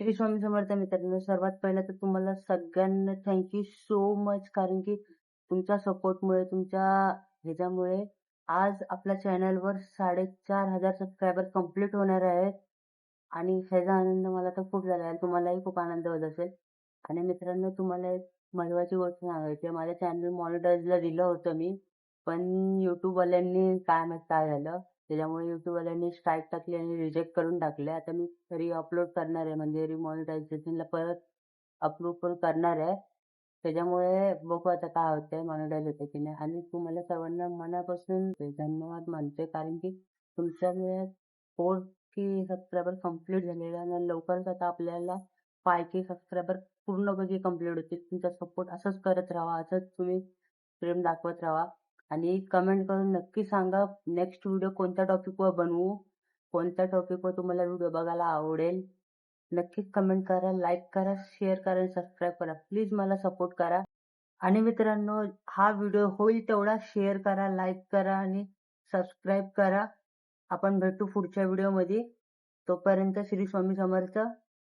श्री स्वामी समर्थ मित्रांनो सर्वात पहिलं तर तुम्हाला सगळ्यांना थँक्यू सो मच कारण की तुमच्या सपोर्टमुळे तुमच्या ह्याच्यामुळे आज आपल्या चॅनलवर साडेचार हजार सबस्क्रायबर कंप्लीट होणार आहेत. आणि ह्याचा आनंद मला तर खूप झाला आहे. तुम्हालाही खूप आनंद होत असेल. आणि मित्रांनो तुम्हाला एक महत्वाची गोष्ट सांगायची माझ्या चॅनल मॉनिटाईजला दिलं होतं मी. पण यूट्यूबवाल्यांनी काय माहीत काय झालं. त्याच्यामुळे युट्यूबवाल्यांनी स्ट्राईक टाकली आणि रिजेक्ट करून टाकले. आता मी री अपलोड करणार आहे. म्हणजे रिमॉनिटायझेशनला परत अप्रूव्ह करणार आहे. त्याच्यामुळे बघू आता काय होतंय मॉनिटाईज होते की नाही. आणि तुम्हाला सर्वांना मनापासून धन्यवाद मानते कारण की तुमच्यामुळे फोर की सबस्क्रायबर कंप्लीट झालेला आणि लवकरच आता आपल्याला फाय की सबस्क्रायबर पूर्णपणे कंप्लीट होतील. तुमचा सपोर्ट असंच करत राहा. असंच तुम्ही प्रेम दाखवत राहा. आणि कमेंट करून नक्की सांगा नेक्स्ट व्हिडिओ कोणत्या टॉपिकवर बनवू? कोणत्या टॉपिकवर तुम्हाला व्हिडिओ बघायला आवडेल? नक्कीच कमेंट करा लाईक करा शेअर करा आणि सबस्क्राईब करा. प्लीज मला सपोर्ट करा. आणि मित्रांनो हा व्हिडिओ होईल तेवढा शेअर करा लाईक करा आणि सबस्क्राईब करा. आपण भेटू पुढच्या व्हिडिओमध्ये तोपर्यंत श्री स्वामी समर्थ.